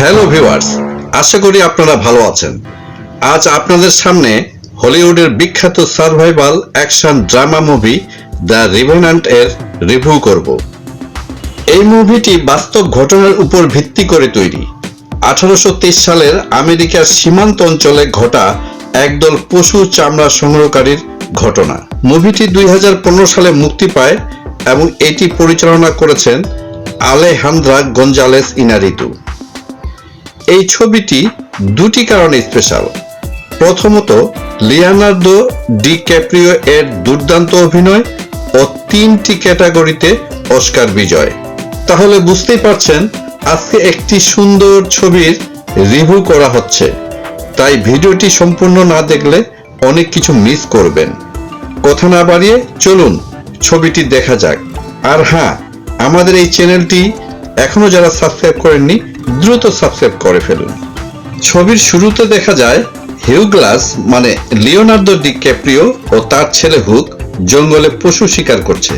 Hello viewers, আশা করি আপনারা ভালো আছেন। আজ আপনাদের সামনে হলিউডের বিখ্যাত survival action drama movie the Revenant এর রিভিউ করব। এই মুভিটি বাস্তব ঘটনার উপর ভিত্তি করে তৈরি। আঠারোশো তেইশ সালের আমেরিকার সীমান্ত অঞ্চলে ঘটা একদল পশু চামড়া সংগ্রহকারীর ঘটনা। মুভিটি দুই হাজার পনেরো সালে মুক্তি পায় এবং এটি পরিচালনা করেছেন আলেহান্দ্রা গঞ্জালেস ইনারিতু। এই ছবিটি দুটি কারণে স্পেশাল প্রথমত লিওনার্দো ডি ক্যাপ্রিও এর দুর্দান্ত অভিনয় ও তিনটি ক্যাটাগরিতে অস্কার বিজয়। তাহলে বুঝতেই পারছেন, আজকে একটি সুন্দর ছবির রিভিউ করা হচ্ছে। তাই ভিডিওটি সম্পূর্ণ না দেখলে অনেক কিছু মিস করবেন। কথা না বাড়িয়ে চলুন, ছবিটি দেখা যাক। আর হ্যাঁ আমাদের এই চ্যানেলটি এখনও যারা সাবস্ক্রাইব করেননি দ্রুত সাবস্ক্রাইব করে ফেলুন। ছবির শুরুতে দেখা যায় হিউগ্লাস মানে লিওনার্দো ডি ক্যাপ্রিও ও তার ছেলে হুক জঙ্গলে পশু শিকার করছে।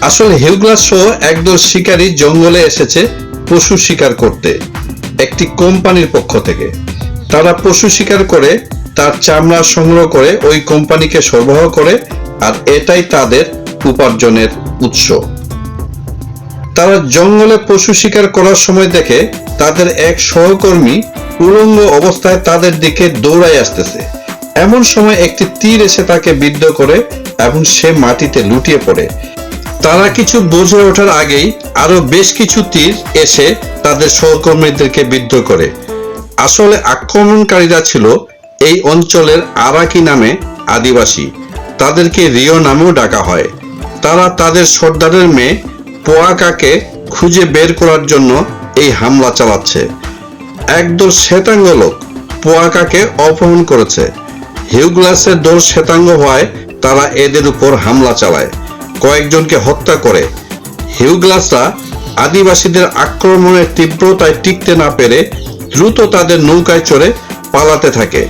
আসলে হিউগ্লাস সহ একদল শিকারী জঙ্গলে এসেছে পশু শিকার করতে, একটি কোম্পানির পক্ষ থেকে। তারা পশু শিকার করে, তার চামড়া সংগ্রহ করে ওই কোম্পানিকে সরবরাহ করে, আর এটাই তাদের উপার্জনের উৎস। তারা জঙ্গলে পশু শিকার করার সময় দেখে তাদের এক সহকর্মী উলঙ্গ অবস্থায় তাদের দিকে দৌড়াই আসতেছে। এমন সময় একটি তীর এসে তাকে বিদ্ধ করে এবং সে মাটিতে লুটিয়ে পড়ে। তারা কিছু বোঝে ওঠার আগেই আরও বেশ কিছু তীর এসে তাদের সহকর্মীদেরকে বিদ্ধ করে। আসলে আক্রমণকারীরা ছিল এই অঞ্চলের আরাকি নামে আদিবাসী। তাদেরকে রিও নামেও ডাকা হয়। তারা তাদের সর্দারের মেয়ে পোয়াকাকে খুঁজে বের করার জন্য এই হামলা চালাচ্ছে। একদল শ্বেতাঙ্গ লোক পোয়াকাকে অপহরণ করেছে। হিউগ্লাসের দল শ্বেতাঙ্গ হওয়ায় তারা এদের উপর হামলা চালায়। কয়েকজনকে হত্যা করে। হিউগ্লাসরা আদিবাসীদের আক্রমণের তীব্রতায় টিকতে না পেরে দ্রুত তাদের নৌকায় চড়ে পালাতে থাকে।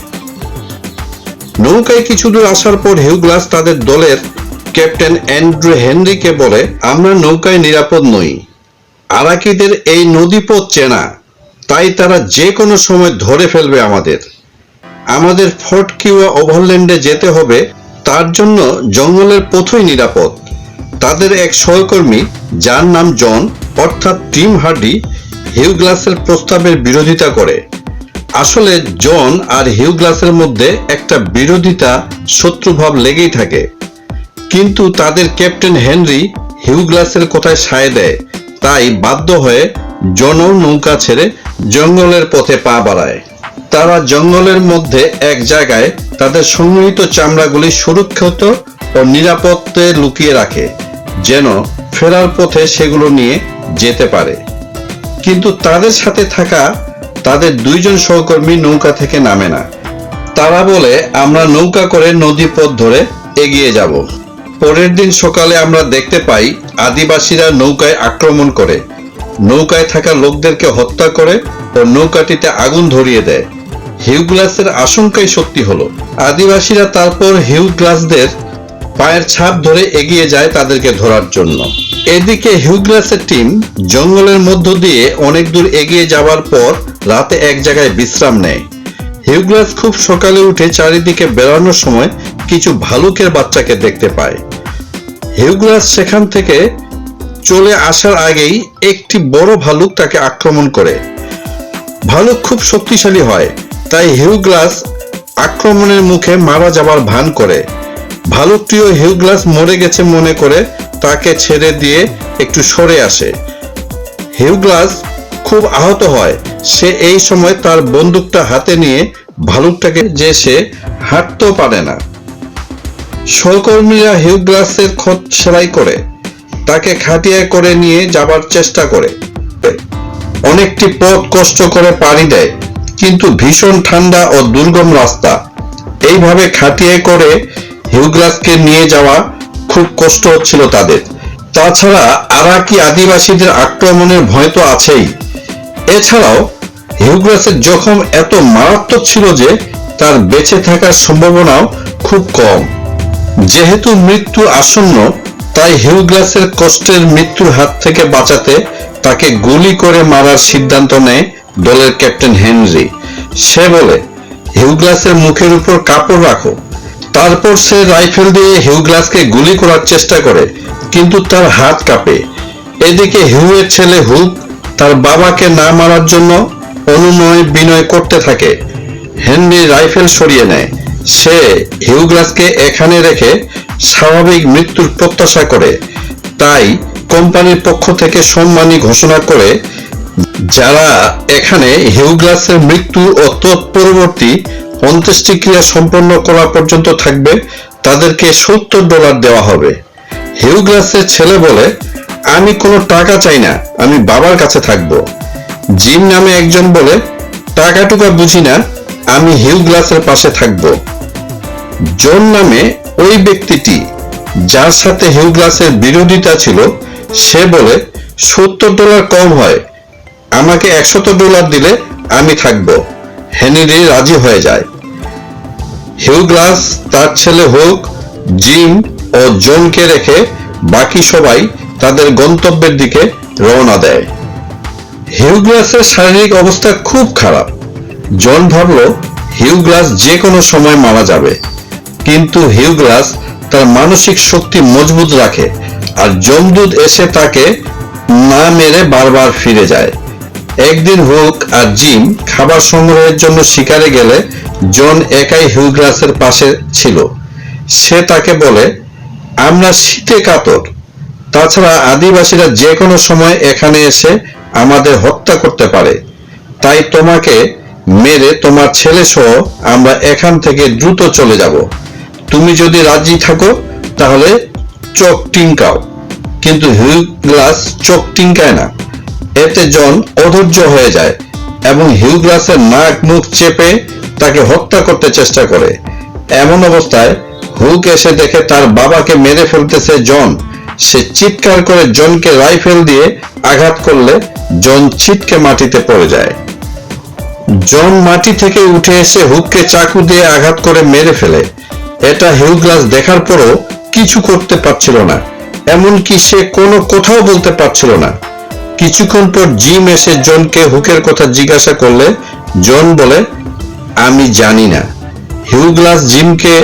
নৌকায় কিছু দূর আসার পর হিউগ্লাস তাদের দলের ক্যাপ্টেন অ্যান্ড্রু হেনরিকে বলে, আমরা নৌকায় নিরাপদ নই। আরাকিদের এই নদীপথ চেনা। তাই তারা যে কোনো সময় ধরে ফেলবে আমাদের। আমাদের ফোর্ট কিউয়া ওভারল্যান্ডে যেতে হবে। তার জন্য জঙ্গলের পথই নিরাপদ। তাদের এক সহকর্মী, যার নাম জন, অর্থাৎ টিম হার্ডি হিউগ্লাসের প্রস্তাবের বিরোধিতা করে। আসলে জন আর হিউগ্লাসের মধ্যে একটা বিরোধিতা, শত্রুভাব লেগেই থাকে। কিন্তু তাদের ক্যাপ্টেন হেনরি হিউগ্লাসের কথায় সায় দেয়। তাই বাধ্য হয়ে জন নৌকা ছেড়ে জঙ্গলের পথে পা বাড়ায়। তারা জঙ্গলের মধ্যে এক জায়গায় তাদের সংগৃহীত চামড়াগুলি সুরক্ষিত ও নিরাপদে লুকিয়ে রাখে, যেন ফেরার পথে সেগুলো নিয়ে যেতে পারে। কিন্তু তাদের সাথে থাকা তাদের দুইজন সহকর্মী নৌকা থেকে নামে না। তারা বলে, আমরা নৌকা করে নদী পথ ধরে এগিয়ে যাব। পরের দিন সকালে আমরা দেখতে পাই আদিবাসীরা নৌকায় আক্রমণ করে। নৌকায় থাকা লোকদেরকে হত্যা করে ও নৌকাটিতে আগুন ধরিয়ে দেয়। হিউগ্লাসের আশঙ্কাই সত্যি হলো। আদিবাসীরা তারপর হিউগ্লাসদের পায়ের ছাপ ধরে এগিয়ে যায় তাদেরকে ধরার জন্য। এদিকে হিউগ্লাসের টিম জঙ্গলের মধ্য দিয়ে অনেক দূর এগিয়ে যাওয়ার পর রাতে এক জায়গায় বিশ্রাম নেয়। হিউগ্লাস খুব সকালে উঠে চারিদিকে বেড়ানোর সময় কিছু ভালুকের বাচ্চাকে দেখতে পায়। হিউগ্লাস সেখান থেকে চলে আসার আগেই একটি বড় ভালুক তাকে আক্রমণ করে। ভালুক খুব শক্তিশালী হয়, তাই হিউগ্লাস আক্রমণের মুখে মারা যাবার ভান করে। ভালুকটিও হিউগ্লাস মরে গেছে মনে করে তাকে ছেড়ে দিয়ে একটু সরে আসে। হিউগ্লাস খুব আহত হয়। সে এই সময় তার বন্দুকটা হাতে নিয়ে ভালুকটাকে যে সে হাঁটতেও পারে না। সহকর্মীরা হিউগ্লাসের খোঁজ সেলাই করে, তাকে খাটিয়ায় করে নিয়ে যাবার চেষ্টা করে। অনেকটি পথ কষ্ট করে পাড়ি দেয়, কিন্তু ভীষণ ঠান্ডা ও দুর্গম রাস্তা। এইভাবে খাটিয়ে করে হিউগ্লাসকে নিয়ে যাওয়া খুব কষ্ট হচ্ছিল তাদের। তাছাড়া আরাকি আদিবাসীদের আক্রমণের ভয় তো আছেই। এছাড়াও হিউগ্লাসের জখম এত মারাত্মক ছিল যে তার বেঁচে থাকার সম্ভাবনাও খুব কম। যেহেতু মৃত্যু আসন্ন, তাই হিউগ্লাসের কষ্টের মৃত্যুর হাত থেকে বাঁচাতে তাকে গুলি করে মারার সিদ্ধান্ত নেয় দলের ক্যাপ্টেন হেনরি। সে বলে হিউগ্লাসের মুখের উপর কাপড় রাখো। তারপর সে রাইফেল দিয়ে হিউগ্লাসকে গুলি করার চেষ্টা করে, কিন্তু তার হাত কাঁপে। এদিকে হিউয়ের ছেলে হুক তার বাবাকে না মারার জন্য অনুনয় বিনয় করতে থাকে। হেনরি রাইফেল সরিয়ে নেয়। সে হিউগ্লাসকে এখানে রেখে স্বাভাবিক মৃত্যুর প্রত্যাশা করে। তাই কোম্পানির পক্ষ থেকে সম্মানী ঘোষণা করে, যারা এখানে হিউগ্লাসের মৃত্যু ও তৎপরবর্তী অন্ত্যেষ্টিক্রিয়া সম্পন্ন করা পর্যন্ত থাকবে, তাদেরকে সত্তর ডলার দেওয়া হবে। হিউগ্লাসের ছেলে বলে আমি কোনো টাকা চাই না, আমি বাবার কাছে থাকব। জিম নামে একজন বলে টাকা টুকা বুঝি না, আমি হিউগ্লাসের পাশে থাকব। জন নামে ওই ব্যক্তিটি, যার সাথে হিউগ্লাসের বিরোধিতা ছিল, সে বলে, সত্তর ডলার কম হয়, আমাকে একশত ডলার দিলে আমি থাকব। হেনরি রাজি হয়ে যায়। হিউ গ্লাস, তার ছেলে হোক জিম ও জনকে রেখে বাকি সবাই তাদের গন্তব্যের দিকে রওনা দেয়। হিউগ্লাসের শারীরিক অবস্থা খুব খারাপ। জন ভাবল, হিউগ্লাস যে কোনো সময় মারা যাবে। কিন্তু হিউগ্লাস তার মানসিক শক্তি মজবুত রাখে আর যমদূত এসে তাকে না মেরে বারবার ফিরে যায়। একদিন হোক আর জিম খাবার সংগ্রহের জন্য শিকারে গেলে জন একাই হিউগ্লাসের পাশে ছিল। সে তাকে বলে, আমরা শীতে কাতর। তাছাড়া আদিবাসীরা যে কোনো সময় এখানে এসে আমাদের হত্যা করতে পারে। তাই তোমাকে মেরে তোমার ছেলে সহ আমরা এখান থেকে দ্রুত চলে যাব। তুমি যদি রাজি থাকো, তাহলে চোখ টিঙ্কাও কিন্তু হিউগ্লাস চোখ টিঙ্কায় না। এতে জন অধৈর্য হয়ে যায় এবং হিউগ্লাসের নাক মুখ চেপে তাকে হত্যা করতে চেষ্টা করে। এমন অবস্থায় হুক এসে দেখে তার বাবাকে মেরে ফেলতেছে জন। সে চিৎকার করে জনকে রাইফেল দিয়ে আঘাত করলে জন ছিটকে মাটিতে পড়ে যায়। জন মাটি থেকে উঠে এসে হুককে চাকু দিয়ে আঘাত করে মেরে ফেলে। এটা হিউগ্লাস দেখার পরও কিছু করতে পারছিল না, এমনকি সে কোনো কথাও বলতে পারছিল না। কিছুক্ষণ পর জিম এসে জনকে হুকের কথা জিজ্ঞাসা করলে জন বলে, আমি জানি না। হিউগ্লাস জিমকে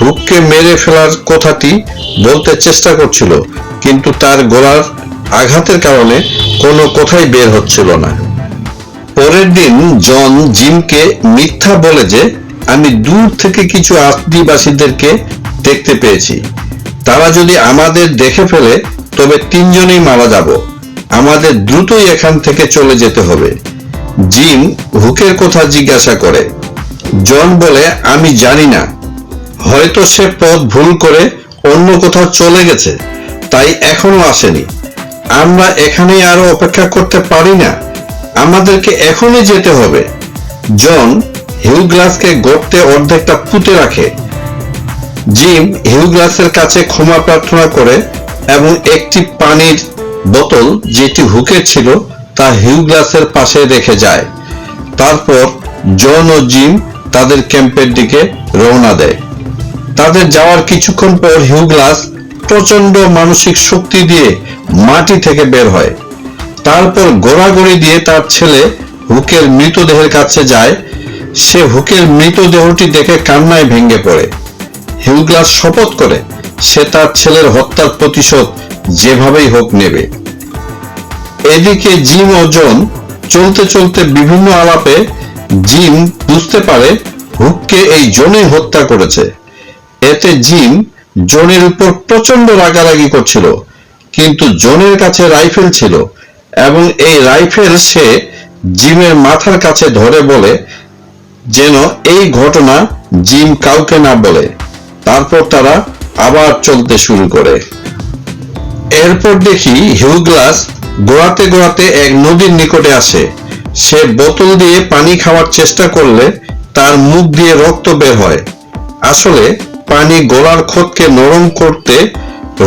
হুককে মেরে ফেলার কথাটি বলতে চেষ্টা করছিল, কিন্তু তার গলার আঘাতের কারণে কোনো কথাই বের হচ্ছিল না। পরের দিন জন জিমকে মিথ্যা বলে যে, আমি দূর থেকে কিছু আদিবাসীদেরকে দেখতে পেয়েছি। তারা যদি আমাদের দেখে ফেলে, তবে তিনজনেই মারা যাব। আমাদের দ্রুতই এখান থেকে চলে যেতে হবে। জিম হুকের কথা জিজ্ঞাসা করে। জন বলে, আমি জানি না। হয়তো সে পথ ভুল করে অন্য কোথাও চলে গেছে, তাই এখনও আসেনি। আমরা এখানেই আরও অপেক্ষা করতে পারি না। আমাদেরকে এখনই যেতে হবে। জন হিউগ্লাসকে গর্তে অর্ধেকটা পুঁতে রাখে। জিম হিউগ্লাসের কাছে ক্ষমা প্রার্থনা করে এবং একটি পানির বোতল যেটি হুকে ছিল, তা হিউগ্লাসের পাশে রেখে যায়। তারপর জন ও জিম তাদের ক্যাম্পের দিকে রওনা দেয়। তাদের যাওয়ার কিছুক্ষণ পর হিউগ্লাস প্রচণ্ড মানসিক শক্তি দিয়ে মাটি থেকে বের হয়। তারপর গোড়াগড়ি দিয়ে তার ছেলে হুকের মৃতদেহের কাছে যায়। সে হুকের মৃতদেহটি দেখে কান্নায় ভেঙে পড়ে। হিউগ্লাস শপথ করে, সে তার ছেলের হত্যার প্রতিশোধ যেভাবেই হোক নেবে। এদিকে জিম ও জন চলতে চলতে বিভিন্ন আলাপে জিম বুঝতে পারে হুককে এই জনেই হত্যা করেছে। এতে জিম জনের উপর প্রচণ্ড রাগারাগি করছিল, কিন্তু জনের কাছে রাইফেল ছিল এবং এই রাইফেল সে জিমের মাথার কাছে ধরে বলে যেন এই ঘটনা জিম কাউকে না বলে। তারপর তারা আবার চলতে শুরু করে। এরপর দেখি হিউগ্লাস গোড়াতে গোড়াতে এক নদীর নিকটে আসে। সে বোতল দিয়ে পানি খাওয়ার চেষ্টা করলে তার মুখ দিয়ে রক্ত বের হয়। আসলে পানি গলার ক্ষতকে নরম করতে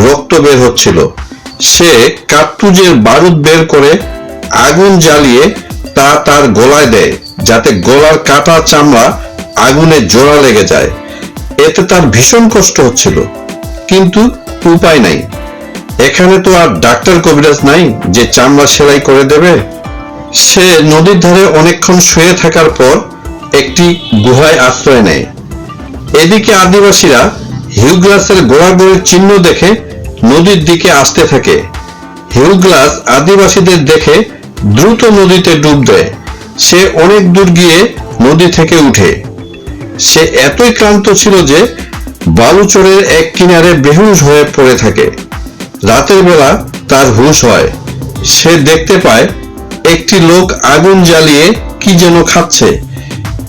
রক্ত বের হচ্ছিল। সে কার্তুজের বারুদ বের করে আগুন জ্বালিয়ে তা তার গলায় দেয়, যাতে গলার কাটা চামড়া আগুনে জোড়া লেগে যায়। এতে তার ভীষণ কষ্ট হচ্ছিল, কিন্তু উপায় নাই। এখানে তো আর ডাক্তার কবিরাজ নাই যে চামড়া সেলাই করে দেবে। সে নদীর ধারে অনেকক্ষণ শুয়ে থাকার পর একটি গুহায় আশ্রয় নেয়। এদিকে আদিবাসীরা হিউগ্লাসের গোড়াগড়ির চিহ্ন দেখে নদীর দিকে আসতে থাকে। হিউগ্লাস আদিবাসীদের দেখে দ্রুত নদীতে ডুব দেয়। সে অনেক দূর গিয়ে নদী থেকে উঠে। সে এতই ক্লান্ত ছিল যে বালুচরের এক কিনারে বেহুশ হয়ে পড়ে থাকে। রাতের বেলা তার হুশ হয়। সে দেখতে পায় একটি লোক আগুন জ্বালিয়ে কি যেন খাচ্ছে।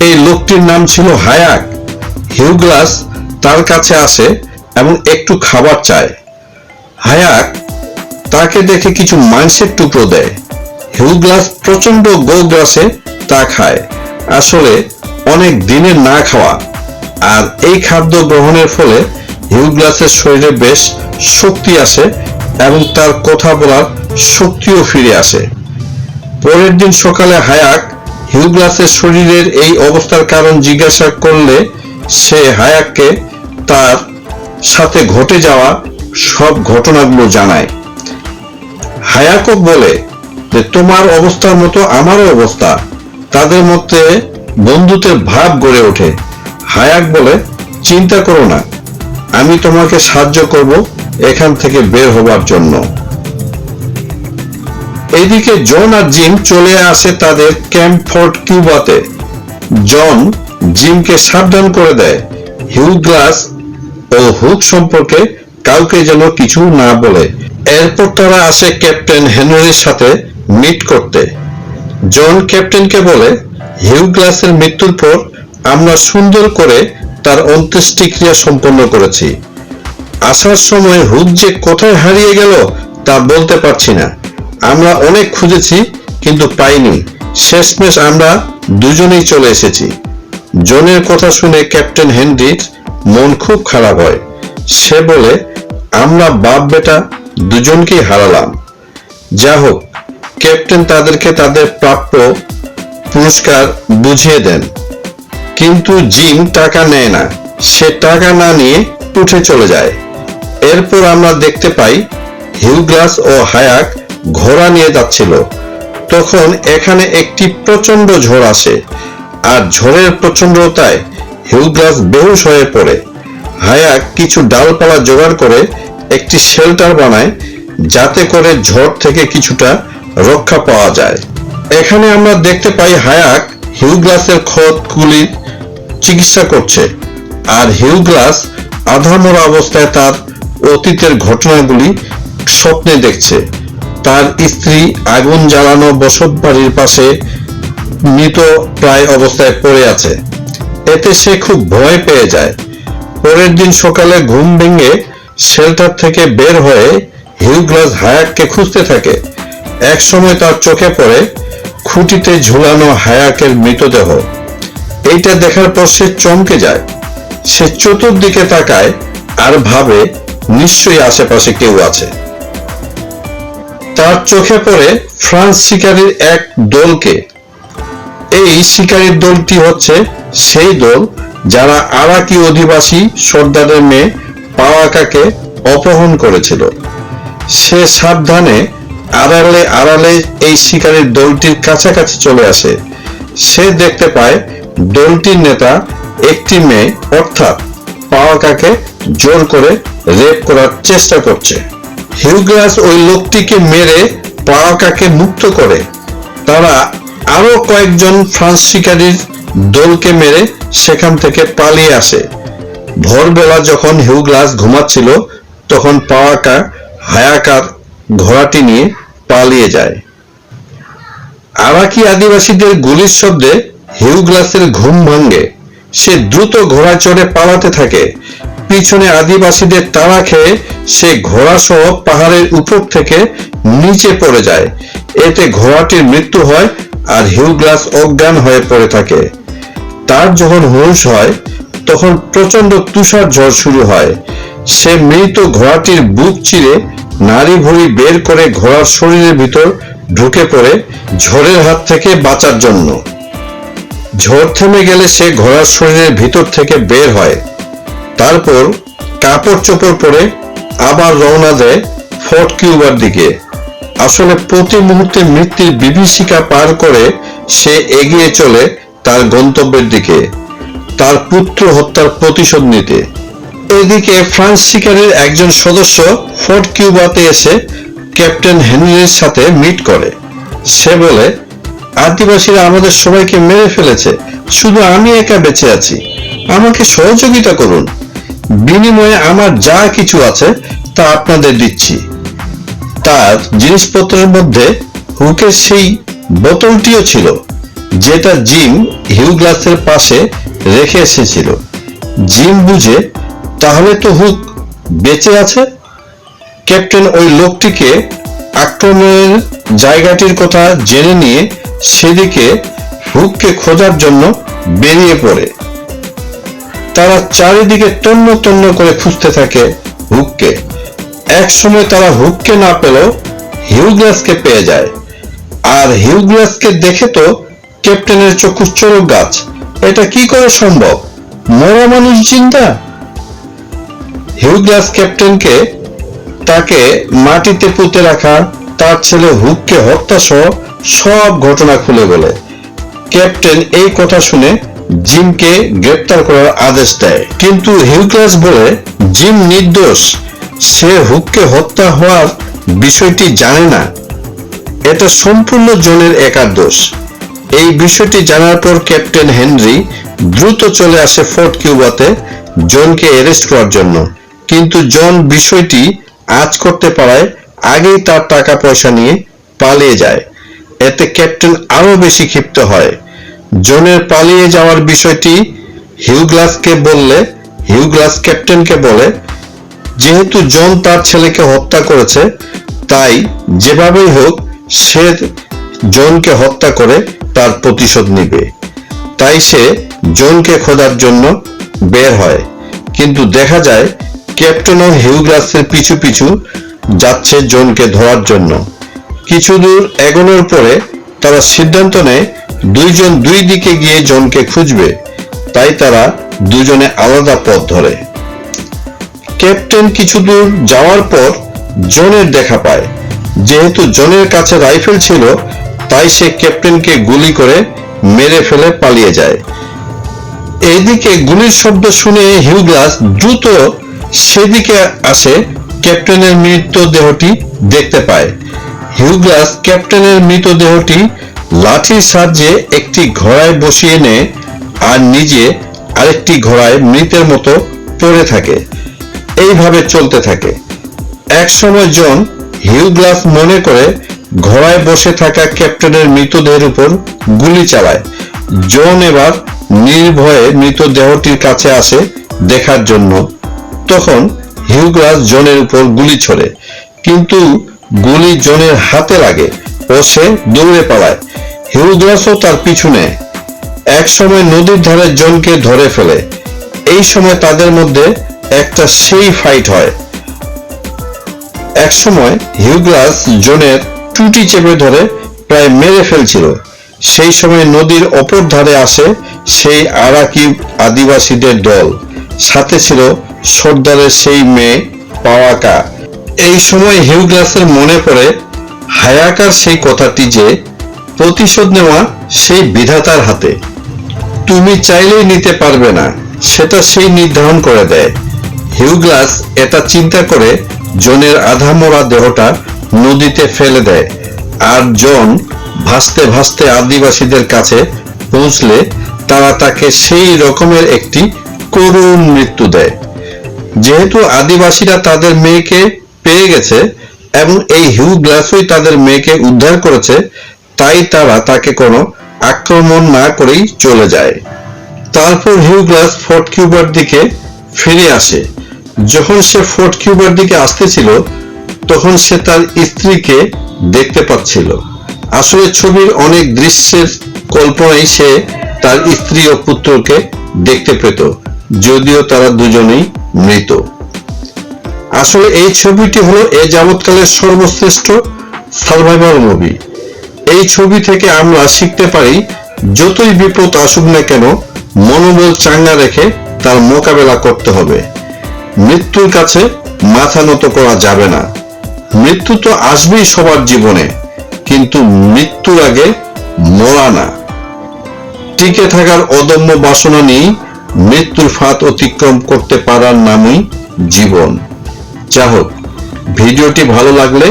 এই লোকটির নাম ছিল হায়াক। হিউগ্লাস তার কাছে আসে এবং একটু খাবার চায়। হায়াক তাকে দেখে কিছু মাংসের টুকরো দেয়। হিউগ্লাস প্রচণ্ড গোগ্রাসে তা খায়। আসলে অনেক দিনের না খাওয়া। আর এই খাদ্য গ্রহণের ফলে হিউগ্লাসের শরীরে বেশ শক্তি আসে এবং তার কথা বলার শক্তিও ফিরে আসে। পরের দিন সকালে হায়াক হিউগ্লাসের শরীরের এই অবস্থার কারণ জিজ্ঞাসা করলে সে হায়াককে তার সাথে ঘটে যাওয়া সব ঘটনাগুলো জানায়। হায়াকও বলে যে, তোমার অবস্থার মতো আমারও অবস্থা। তাদের মধ্যে বন্ধুত্বের ভাব গড়ে ওঠে। হায়াক বলে, চিন্তা করো না, আমি তোমাকে সাহায্য করব এখান থেকে বের হবার জন্য। এদিকে জন আর জিম চলে আসে তাদের ক্যাম্প ফোর্ট কিউবাতে। জন জিমকে সাবধান করে দেয়। হিউগ্লাস ও হুক সম্পর্কে কাউকে যেন কিছু না বলে। এরপর তারা আসে ক্যাপ্টেন হেনরির সাথে মিট করতে। জন ক্যাপ্টেনকে বলে হিউগ্লাসের মৃত্যুর পর আমরা সুন্দর করে তার অন্ত্যেষ্টিক্রিয়া সম্পন্ন করেছি। আসার সময় হুক যে কোথায় হারিয়ে গেল তা বলতে পারছি না। আমরা অনেক খুঁজেছি কিন্তু পাইনি। শেষমেশ আমরা দুজনেই চলে এসেছি। জনের কথা শুনে ক্যাপ্টেন হেনরির মন খুব খারাপ হয়। সে বলে, আমরা বাপ বেটা দুজনকেই হারালাম। যা হোক, ক্যাপ্টেন তাদেরকে তাদের প্রাপ্য পুরস্কার বুঝিয়ে দেন। কিন্তু জিম টাকা নেয় না। সে টাকা না নিয়ে উঠে চলে যায়। এরপর আমরা দেখতে পাই হিউগ্লাস ও হায়াক ঘোড়া নিয়ে যাচ্ছিল। তখন এখানে একটি প্রচণ্ড ঝড় আসে, আর ঝড়ের প্রচন্ডতায় হিউগ্লাস বেহুশ হয়ে পড়ে। হায়াক কিছু ডালপালা জোগাড় করে একটি শেল্টার বানায়, যাতে করে ঝড় থেকে কিছুটা রক্ষা পাওয়া যায়। এখানে আমরা দেখতে পাই হায়াক হিউগ্লাসের ক্ষতগুলির চিকিৎসা করছে, আর হিউগ্লাস আধামরা অবস্থায় তার অতীতের ঘটনাগুলি স্বপ্নে দেখছে। তার স্ত্রী আগুন জ্বালানো বসত বাড়ির পাশে মৃত প্রায় অবস্থায় পড়ে আছে। এতে সে খুব ভয় পেয়ে যায়। পরের দিন সকালে ঘুম ভেঙে শেল্টার থেকে বের হয়ে হিউগ্লাস হায়াককে খুঁজতে থাকে। এক সময় তার চোখে পড়ে খুঁটিতে ঝুলানো হায়াকের মৃতদেহ। এইটা দেখার পর সে চমকে যায়। সে চতুর্দিকে তাকায় আর ভাবে, নিশ্চয়ই আশেপাশে কেউ আছে। তার চোখে পড়ে ফ্রান্স শিকারীর এক দলকে। এই শিকারীর দলটি হচ্ছে সেই দল যারা আরাকি অধিবাসী সর্দারের মেয়ে পাওয়াকাকে অপহরণ করেছিল। সে সাবধানে আড়ালে আড়ালে এই শিকারীর দলটির কাছাকাছি চলে আসে। সে দেখতে পায় দলটির নেতা একটি মেয়ে, অর্থাৎ পাওয়াকাকে জোর করে রেপ করার চেষ্টা করছে। হিউগ্লাস ওই লোকটিকে মেরে পাওয়াকাকে মুক্ত করে। তারা আরও কয়েকজন ফ্রান্স শিকারীর দলকে মেরে সেখান থেকে পালিয়ে আসে। ভোরবেলা যখন হিউগ্লাস ঘুমাচ্ছিল, তখন পাওয়াকা হায়াকার ঘোড়াটি নিয়ে পালিয়ে যায়। আরাকি আদিবাসীদের গুলির শব্দে হিউগ্লাসের ঘুম ভাঙ্গে সে দ্রুত ঘোড়া চড়ে পালাতে থাকে। পিছনে আদিবাসীদের তাড়া খেয়ে সে ঘোড়া সহ পাহাড়ের উপর থেকে নিচে পড়ে যায়। এতে ঘোড়াটির মৃত্যু হয় আর হিউগ্লাস অজ্ঞান হয়ে পড়ে থাকে। তার যখন হুঁশ হয়, তখন প্রচণ্ড তুষার ঝড় শুরু হয়। সে মৃত ঘোড়াটির বুক চিরে নারী ভরি বের করে ঘোড়ার শরীরের ভিতর ঢুকে পড়ে ঝড়ের হাত থেকে বাঁচার জন্য। ঝড় থেমে গেলে সে ঘোড়ার শরীরের ভিতর থেকে বের হয়। তারপর কাপড় চোপড় পরে আবার রওনা দেয় ফোর্ট কিউবার দিকে। আসলে প্রতি মুহূর্তে মৃত্যুর বিভীষিকা পার করে সে এগিয়ে চলে তার গন্তব্যের দিকে, তার পুত্র হত্যার প্রতিশোধ নিতে। এদিকে ফ্রান্স শিকারের একজন সদস্য ফোর্ট কিউবাতে এসে ক্যাপ্টেন হেনরির সাথে মিট করে। সে বলে, আদিবাসীরা আমাদের সবাইকে মেরে ফেলেছে। শুধু আমি একা বেঁচে আছি। আমাকে সহযোগিতা করুন। বিনিময়ে আমার যা কিছু আছে, তা আপনাদের দিচ্ছি। তার জিনিসপত্রের মধ্যে হুকের সেই বোতলটিও ছিল, যেটা জিম হিউ গ্লাসের পাশে রেখে এসেছিল। জিম বুঝে, তাহলে তো হুক বেঁচে আছে? ক্যাপ্টেন ওই লোকটিকে আক্রমণের জায়গাটির কথা জেনে নিয়ে সেদিকে হুককে খোঁজার জন্য বেরিয়ে পড়ে। তারা চারিদিকে তন্ন তন্ন করে খুঁজতে থাকে হুককে। এক সময় তারা হুককে না পেলেও হিউগ্লাসকে পেয়ে যায়। আর হিউগ্লাসকে দেখে তো ক্যাপ্টেনের চক্ষু চোরক গাছ। এটা কি করে সম্ভব? মরা মানুষ চিন্তা হিউগ্লাস ক্যাপ্টেনকে তাকে মাটিতে পুঁতে রাখা, তার ছেলে হুককে হত্যা সহ সব ঘটনা খুলে বলে। ক্যাপ্টেন এই কথা শুনে জিমকে গ্রেপ্তার করার আদেশ দেয়। কিন্তু হিউগ্লাস বলে জিম নির্দোষ। সে হুককে হত্যা হওয়ার বিষয়টি জানে না। এটা সম্পূর্ণ জনের একার দোষ। এই বিষয়টি জানার পর ক্যাপ্টেন হেনরি দ্রুত চলে আসে ফোর্ট কিউবাতে জনকে অ্যারেস্ট করার জন্য। কিন্তু জন বিষয়টি আজ করতে পারায় আগেই তার টাকা পয়সা নিয়ে পালিয়ে যায়। এতে ক্যাপ্টেন আরও বেশি ক্ষিপ্ত হয়। জনের পালিয়ে যাওয়ার বিষয়টি হিউগ্লাসকে বললে, হিউগ্লাস ক্যাপ্টেনকে বলে, যেহেতু জন তার ছেলেকে হত্যা করেছে, তাই যেভাবেই হোক সে জনকে হত্যা করে তার প্রতিশোধ নিবে। তাই সে জনকে খোঁজার জন্য বের হয়। কিন্তু দেখা যায়, ক্যাপ্টেন ও হিউগ্লাসের পিছু পিছু যাচ্ছে জনকে ধরার জন্য। কিছু দূর এগোনোর পরে তারা সিদ্ধান্ত নেয় দুইজন দুই দিকে গিয়ে জনকে খুঁজবে, তাই তারা দুজনে আলাদা পথ ধরে। ক্যাপ্টেন কিছু দূর যাওয়ার পর জনের দেখা পায়। যেহেতু জনের কাছে রাইফেল ছিল, তাই সে ক্যাপ্টেনকে গুলি করে মেরে ফেলে পালিয়ে যায়। এইদিকে গুলির শব্দ শুনে হিউগ্লাস দ্রুত সেদিকে আসে ক্যাপ্টেনের মৃতদেহটি দেখতে পায়। হিউগ্লাস ক্যাপ্টেনের মৃতদেহটি লাঠির সাহায্যে একটি ঘোড়ায় বসিয়ে নেয় আর নিজে আরেকটি ঘোড়ায় মৃতের মতো পড়ে থাকে। এইভাবে চলতে থাকে। এক সময় জন হিউগ্লাস মনে করে ঘোড়ায় বসে থাকা ক্যাপ্টেনের মৃতদেহের উপর গুলি চালায়। জন এবার নির্ভয়ে মৃতদেহটির কাছে আসে দেখার জন্য। তখন হিউগ্লাস জনের উপর গুলি ছড়ে। কিন্তু গুলি জনের হাতে লাগে। ও সে দৌড়ে পালায়। হিউগ্লাসও তার পিছু নেয়। এক সময় নদীর ধারে জনকে ধরে ফেলে। এই সময় তাদের মধ্যে একটা সেই ফাইট হয়। এক সময় হিউগ্লাস জনের টুটি চেপে ধরে প্রায় মেরে ফেলছিল। সেই সময় নদীর অপর ধারে আসে সেই আরাকি আদিবাসীদের দল। সাথে ছিল সর্দারের সেই মেয়ে পাওয়াকা। এই সময় হিউগ্লাসের মনে পড়ে হায়াকার সেই কথাটি যে প্রতিশোধ নেওয়া সেই বিধাতার হাতে। তুমি চাইলেই নিতে পারবে না সেটা সেই নির্ধারণ করে দেয়। হিউগ্লাস এটা চিন্তা করে জনের আধা মরা দেহটা নদীতে ফেলে দেয় আর জন ভাসতে ভাসতে আদিবাসীদের কাছে পৌঁছলে তারা তাকে সেই রকমের একটি করুণ মৃত্যু দেয়। যেহেতু আদিবাসীরা তাদের মেয়েকে পেয়ে গেছে এবং এই হিউ গ্লাসই তাদের মেয়েকে উদ্ধার করেছে, তাই তারা তাকে কোনো আক্রমণ না করেই চলে যায়। তারপর হিউ গ্লাস ফোর্ট কিউবার দিকে ফিরে আসে। যখন সে ফোর্ট কিউবার দিকে আসতেছিল তখন সে তার স্ত্রীকে দেখতে পাচ্ছিল। আসলে ছবির অনেক দৃশ্যের কল্পনায় সে তার স্ত্রী ও পুত্রকে দেখতে পেত, যদিও তারা দুজনেই মৃত। আসলে এই ছবিটি হলো এ যাবৎকালের সর্বশ্রেষ্ঠ সার্ভাইভাল মুভি এই ছবি থেকে আমরা শিখতে পারি, যতই বিপদ আসুক না কেন, মনোবল চাঙ্গা রেখে তার মোকাবেলা করতে হবে। মৃত্যুর কাছে মাথা নত করা যাবে না। মৃত্যু তো আসবেই সবার জীবনে, কিন্তু মৃত্যুর আগে মরা না। টিকে থাকার অদম্য বাসনা নিয়ে মৃত্যুর ফাঁদ অতিক্রম করতে পারার নামই জীবন। যা হোক, ভিডিওটি ভালো লাগলে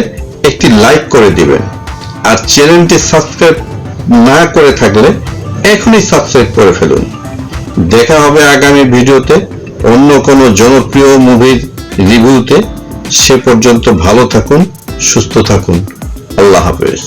একটি লাইক করে দিবেন। আর চ্যানেলটি সাবস্ক্রাইব না করে থাকলে এখনই সাবস্ক্রাইব করে ফেলুন। দেখা হবে আগামী ভিডিওতে অন্য কোনো জনপ্রিয় মুভির রিভিউতে। সে পর্যন্ত ভালো থাকুন, সুস্থ থাকুন। আল্লাহ হাফেজ।